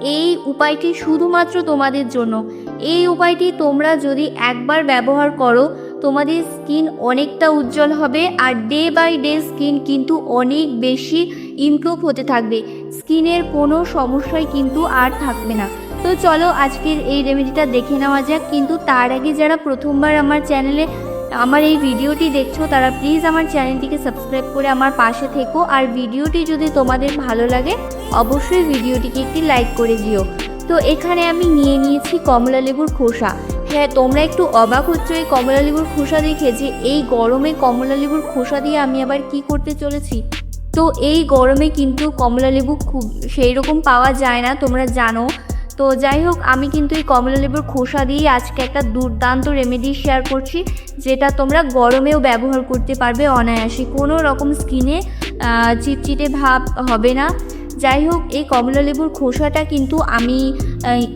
এই উপায়টি শুধুমাত্র তোমাদের জন্য। এই উপায়টি তোমরা যদি একবার ব্যবহার করো, তোমাদের স্কিন অনেকটা উজ্জ্বল হবে আর ডে বাই ডে স্কিন কিন্তু অনেক বেশি ইমপ্রুভ হতে থাকবে। স্কিনের কোনো সমস্যাই কিন্তু আর থাকবে না। তো চলো আজকের এই রেমেডিটা দেখে নেওয়া যাক। কিন্তু তার আগে যারা প্রথমবার আমার চ্যানেলে আমার এই ভিডিওটি দেখছ, তারা প্লিজ আমার চ্যানেলটিকে সাবস্ক্রাইব করে আমার পাশে থেকো। আর ভিডিওটি যদি তোমাদের ভালো লাগে, অবশ্যই ভিডিওটিকে একটি লাইক করে দিও। তো এখানে আমি নিয়ে নিয়েছি কমলা লেবুর খোসা। হ্যাঁ তোমরা একটু অবাক হচ্ছ এই কমলা লেবুর খোসা দেখে যে এই গরমে কমলা লেবুর খোসা দিয়ে আমি আবার কি করতে চলেছি? তো এই গরমে কিন্তু কমলা লেবু খুব সেই রকম পাওয়া যায় না, তোমরা জানো। তো যাই হোক, আমি কিন্তু এই কমলা লেবুর খোসা দিয়েই আজকে একটা দুর্দান্ত রেমেডি শেয়ার করছি, যেটা তোমরা গরমেও ব্যবহার করতে পারবে অনায়াসে। কোনো রকম স্কিনে চিটচিটে ভাব হবে না। যাই হোক, এই কমলা লেবুর খোসাটা কিন্তু আমি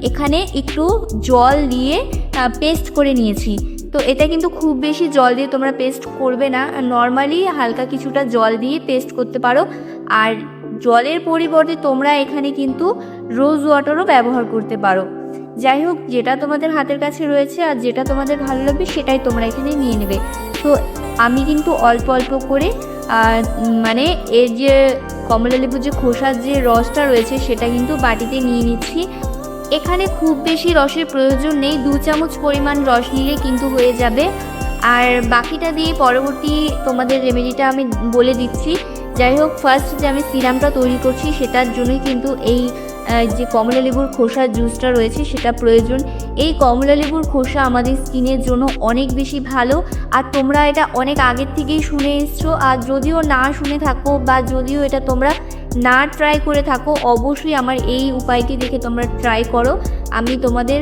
এখানে একটু জল দিয়ে পেস্ট করে নিয়েছি। তো এটা কিন্তু খুব বেশি জল দিয়ে তোমরা পেস্ট করবে না। নর্মালি হালকা কিছুটা জল দিয়ে পেস্ট করতে পারো। আর জলের পরিবর্তে তোমরা এখানে কিন্তু রোজ ওয়াটারও ব্যবহার করতে পারো। যাই হোক, যেটা তোমাদের হাতের কাছে রয়েছে আর যেটা তোমাদের ভালো লাগবে সেটাই তোমরা এখানে নিয়ে নেবে। তো আমি কিন্তু অল্প অল্প করে মানে এর যে কমলা লেবুর যে খোসার যে রসটা রয়েছে সেটা কিন্তু বাটিতে নিয়ে নিচ্ছি। এখানে খুব বেশি রসের প্রয়োজন নেই, দু চামচ পরিমাণ রস নিলে কিন্তু হয়ে যাবে। আর বাকিটা দিয়ে পরবর্তী তোমাদের রেমেডিটা আমি বলে দিচ্ছি। যাই হোক ফার্স্ট যে আমি সিরামটা তৈরি করছি সেটার জন্যই কিন্তু এই যে কমলা লেবুর খোসার জুসটা রয়েছে সেটা প্রয়োজন। এই কমলা লেবুর খোসা আমাদের স্কিনের জন্য অনেক বেশি ভালো। আর তোমরা এটা অনেক আগের থেকেই শুনে এসছো। আর যদিও না শুনে থাকো বা যদিও এটা তোমরা না ট্রাই করে থাকো, অবশ্যই আমার এই উপায়টি দেখে তোমরা ট্রাই করো। আমি তোমাদের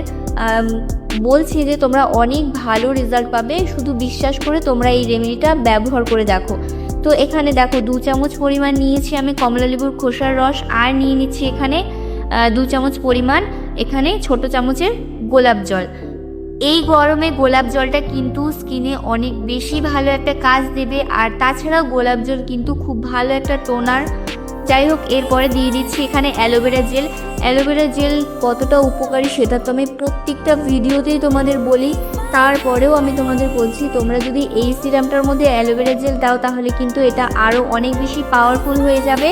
বলছি যে তোমরা অনেক ভালো রেজাল্ট পাবে। শুধু বিশ্বাস করে তোমরা এই রেমেডিটা ব্যবহার করে দেখো। তো এখানে দেখো দু চামচ পরিমাণ নিয়েছি আমি কমলা লেবুর খোসার রস, আর নিয়ে নিচ্ছি এখানে দু চামচ পরিমাণ এখানে ছোট চামচের গোলাপ জল। এই গরমে গোলাপ জলটা কিন্তু স্কিনে অনেক বেশি ভালো একটা কাজ দেবে, আর তাছাড়াও গোলাপ জল কিন্তু খুব ভালো একটা টোনার যাই হোক, এরপরে দিয়ে দিচ্ছি এখানে অ্যালোভেরা জেল। অ্যালোভেরা জেল কতটা উপকারী সেটা তো আমি প্রত্যেকটা ভিডিওতেই তোমাদের বলি। তারপরেও আমি তোমাদের বলছি, তোমরা যদি এই সিরামটার মধ্যে অ্যালোভেরা জেল দাও, তাহলে কিন্তু এটা আরও অনেক বেশি পাওয়ারফুল হয়ে যাবে।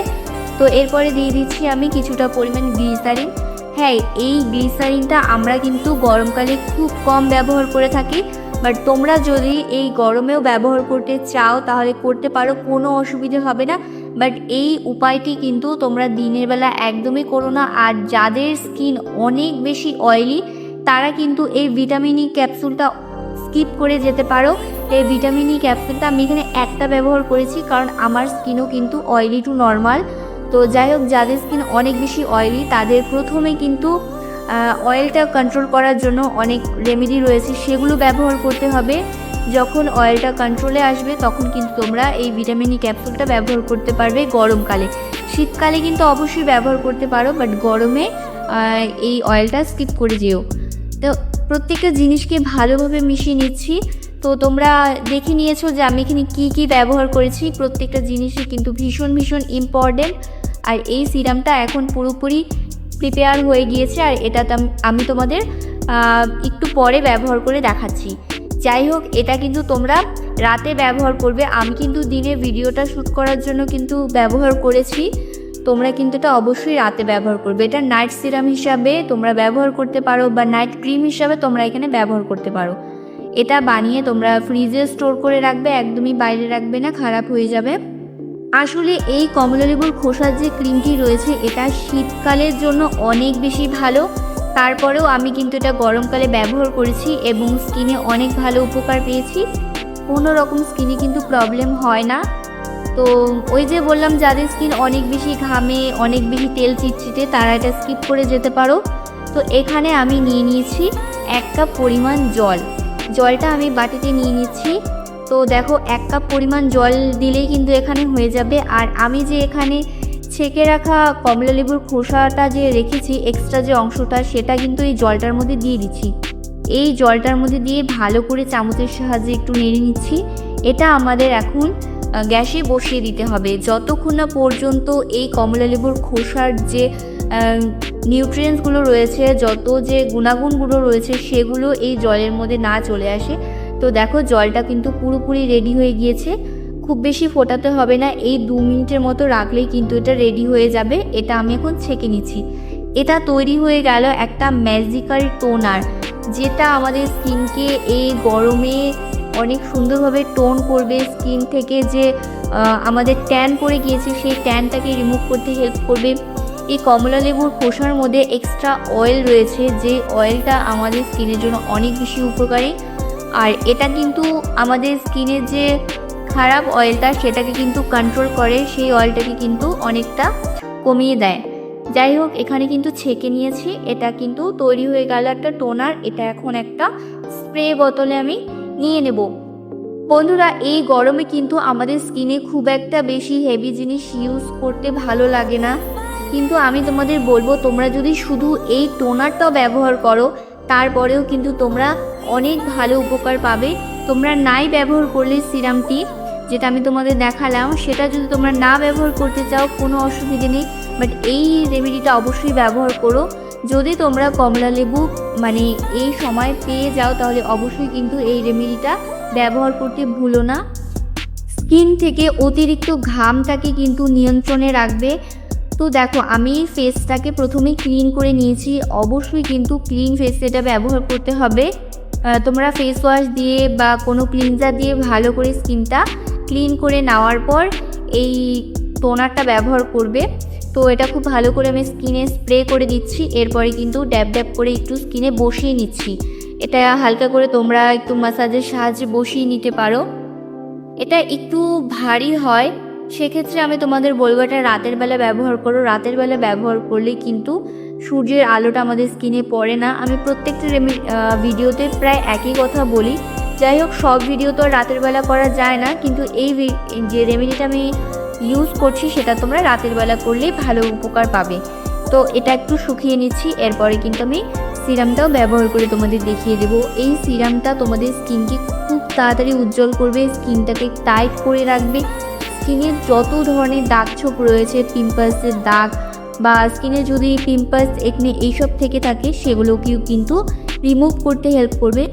তো এরপরে দিয়ে দিচ্ছি আমি কিছুটা পরিমাণ গ্লিসারিন। হ্যাঁ এই গ্লিসারিনটা আমরা কিন্তু গরমকালে খুব কম ব্যবহার করে থাকি। বাট তোমরা যদি এই গরমেও ব্যবহার করতে চাও, তাহলে করতে পারো, কোনো অসুবিধে হবে না। বাট এই উপায়টি কিন্তু তোমরা দিনের বেলা একদমই করো না। আর যাদের স্কিন অনেক বেশি অয়েলি তারা কিন্তু এই ভিটামিন ই ক্যাপসুলটা স্কিপ করে যেতে পারো। এই ভিটামিন ই ক্যাপসুলটা আমি এখানে একটা ব্যবহার করেছি, কারণ আমার স্কিনও কিন্তু অয়েলি টু নর্মাল তো যাই হোক, যাদের স্কিন অনেক বেশি অয়েলি তাদের প্রথমে কিন্তু অয়েলটা কন্ট্রোল করার জন্য অনেক রেমেডি রয়েছে। সেগুলো ব্যবহার করতে হবে। যখন অয়েলটা কন্ট্রোলে আসবে, তখন কিন্তু তোমরা এই ভিটামিন ই ক্যাপসুলটা ব্যবহার করতে পারবে গরমকালে। শীতকালে কিন্তু অবশ্যই ব্যবহার করতে পারো বাট গরমে এই অয়েলটা স্কিপ করে যেও। তো প্রত্যেকটা জিনিসকে ভালোভাবে মিশিয়ে নিচ্ছি। তো তোমরা দেখে নিয়েছো যে আমি এখানে কী কী ব্যবহার করেছি। প্রত্যেকটা জিনিসই কিন্তু ভীষণ ভীষণ ইম্পর্টেন্ট আর এই সিরামটা এখন পুরোপুরি প্রিপেয়ার হয়ে গিয়েছে আর এটা আমি তোমাদের একটু পরে ব্যবহার করে দেখাচ্ছি। যাই হোক, এটা কিন্তু তোমরা রাতে ব্যবহার করবে। আমি কিন্তু দিনে ভিডিওটা শ্যুট করার জন্য কিন্তু ব্যবহার করেছি। তোমরা কিন্তু এটা অবশ্যই রাতে ব্যবহার করবে। এটা নাইট সিরাম হিসাবে তোমরা ব্যবহার করতে পারো বা নাইট ক্রিম হিসাবে তোমরা এখানে ব্যবহার করতে পারো। এটা বানিয়ে তোমরা ফ্রিজে স্টোর করে রাখবে, একদমই বাইরে রাখবে না, খারাপ হয়ে যাবে। আসলে এই কমলালেবুর খোসার যে ক্রিমটি রয়েছে, এটা শীতকালের জন্য অনেক বেশি ভালো। তারপরেও আমি কিন্তু এটা গরমকালে ব্যবহার করেছি এবং স্কিনে অনেক ভালো উপকার পেয়েছি। কোনো রকম স্কিনে কিন্তু প্রবলেম হয় না। তো ওই যে বললাম, যাদের স্কিন অনেক বেশি ঘামে, অনেক বেশি তেল চিটচিটে, তারা এটা স্কিপ করে যেতে পারো। তো এখানে আমি নিয়ে নিয়েছি এক কাপ পরিমাণ জল। জলটা আমি বাটিতে নিয়ে নিচ্ছি। তো দেখো, এক কাপ পরিমাণ জল দিলেই কিন্তু এখানে হয়ে যাবে। আর আমি যে এখানে ছেঁকে রাখা কমলা লেবুর খোসাটা যে রেখেছি এক্সট্রা যে অংশটা, সেটা কিন্তু এই জলটার মধ্যে দিয়ে দিচ্ছি। এই জলটার মধ্যে দিয়ে ভালো করে চামচের সাহায্যে একটু নেড়ে নিচ্ছি। এটা আমাদের এখন গ্যাসে বসিয়ে দিতে হবে। যতক্ষণ না পর্যন্ত এই কমলা লেবুর খোসার যে নিউট্রিয়েন্টসগুলো রয়েছে, যত যে গুণাগুণগুলো রয়েছে, সেগুলো এই জলের মধ্যে না চলে আসে তো দেখো জলটা কিন্তু পুরোপুরি রেডি হয়ে গিয়েছে। খুব বেশি ফোটাতে হবে না, এই দু মিনিটের মতো রাখলেই কিন্তু এটা রেডি হয়ে যাবে, এটা আমি এখন ছেঁকে নিচ্ছি। এটা তৈরি হয়ে গেল একটা ম্যাজিক্যাল টোনার যেটা আমাদের স্কিনকে এই গরমে অনেক সুন্দরভাবে টোন করবে স্কিন থেকে যে আমাদের ট্যান পড়ে গিয়েছে, সেই ট্যানটাকে রিমুভ করতে হেল্প করবে। এই কমলা লেবুর খোসার মধ্যে এক্সট্রা অয়েল রয়েছে, যে অয়েলটা আমাদের স্কিনের জন্য অনেক বেশি উপকারী। আর এটা কিন্তু আমাদের স্কিনের যে খারাপ অয়েলটা সেটাকে কিন্তু কন্ট্রোল করে, সেই অয়েলটাকে কিন্তু অনেকটা কমিয়ে দেয়। যাই হোক, এখানে কিন্তু ছেঁকে নিয়েছি। এটা কিন্তু তৈরি হয়ে গেল একটা টোনার এটা এখন একটা স্প্রে বোতলে আমি নিয়ে নেব। বন্ধুরা, এই গরমে কিন্তু আমাদের স্কিনে খুব একটা বেশি হেভি জিনিস ইউজ করতে ভালো লাগে না। কিন্তু আমি তোমাদের বলব, তোমরা যদি শুধু এই টোনারটাও ব্যবহার করো তারপরেও কিন্তু তোমরা অনেক ভালো উপকার পাবে। তোমরা নাই ব্যবহার করলে সিরামটি, যেটা আমি তোমাদের দেখালাম, সেটা যদি তোমরা না ব্যবহার করতে চাও, কোনো অসুবিধে নেই। বাট এই রেমেডিটা অবশ্যই ব্যবহার করো। যদি তোমরা কমলা লেবু মানে এই সময় পেয়ে যাও, তাহলে অবশ্যই কিন্তু এই রেমেডিটা ব্যবহার করতে ভুলো না। স্কিন থেকে অতিরিক্ত ঘামটাকে কিন্তু নিয়ন্ত্রণে রাখবে। তো দেখো, আমি ফেসটাকে প্রথমে ক্লিন করে নিয়েছি। অবশ্যই কিন্তু ক্লিন ফেস এটা ব্যবহার করতে হবে। তোমরা ফেস ওয়াশ দিয়ে বা কোনো ক্লিনজার দিয়ে ভালো করে স্কিনটা ক্লিন করে নেওয়ার পর এই টোনারটা ব্যবহার করবে। তো এটা খুব ভালো করে আমি স্কিনে স্প্রে করে দিচ্ছি। এরপরে কিন্তু ড্যাব ড্যাব করে একটু স্কিনে বসিয়ে নিচ্ছি। এটা হালকা করে তোমরা একটু মাসাজের সাহায্যে বসিয়ে নিতে পারো। এটা একটু ভারী হয়। সেক্ষেত্রে আমি তোমাদের বলব এটা রাতের বেলা ব্যবহার করো। রাতের বেলা ব্যবহার করলে কিন্তু সূর্যের আলোটা আমাদের স্কিনে পড়ে না। আমি প্রত্যেকটা রেমি ভিডিওতে প্রায় একই কথা বলি। যাই হোক, সব ভিডিও তো রাতের বেলা করা যায় না। কিন্তু এই যে রেমেডিটা আমি ইউজ করছি, সেটা তোমরা রাতের বেলা করলেই ভালো উপকার পাবে। তো এটা একটু শুকিয়ে নিচ্ছি। এরপরে কিন্তু আমি সিরামটাও ব্যবহার করে তোমাদের দেখিয়ে দেবো। এই সিরামটা তোমাদের স্কিনকে খুব তাড়াতাড়ি উজ্জ্বল করবে। স্কিনটাকে টাইট করে রাখবে। স্কিনের যত ধরনের দাগ ছোপ রয়েছে পিম্পলসের দাগ বা স্কিনে যদি পিম্পলস একনে এইসব থেকে থাকে, সেগুলোকেও কিন্তু রিমুভ করতে হেল্প করবে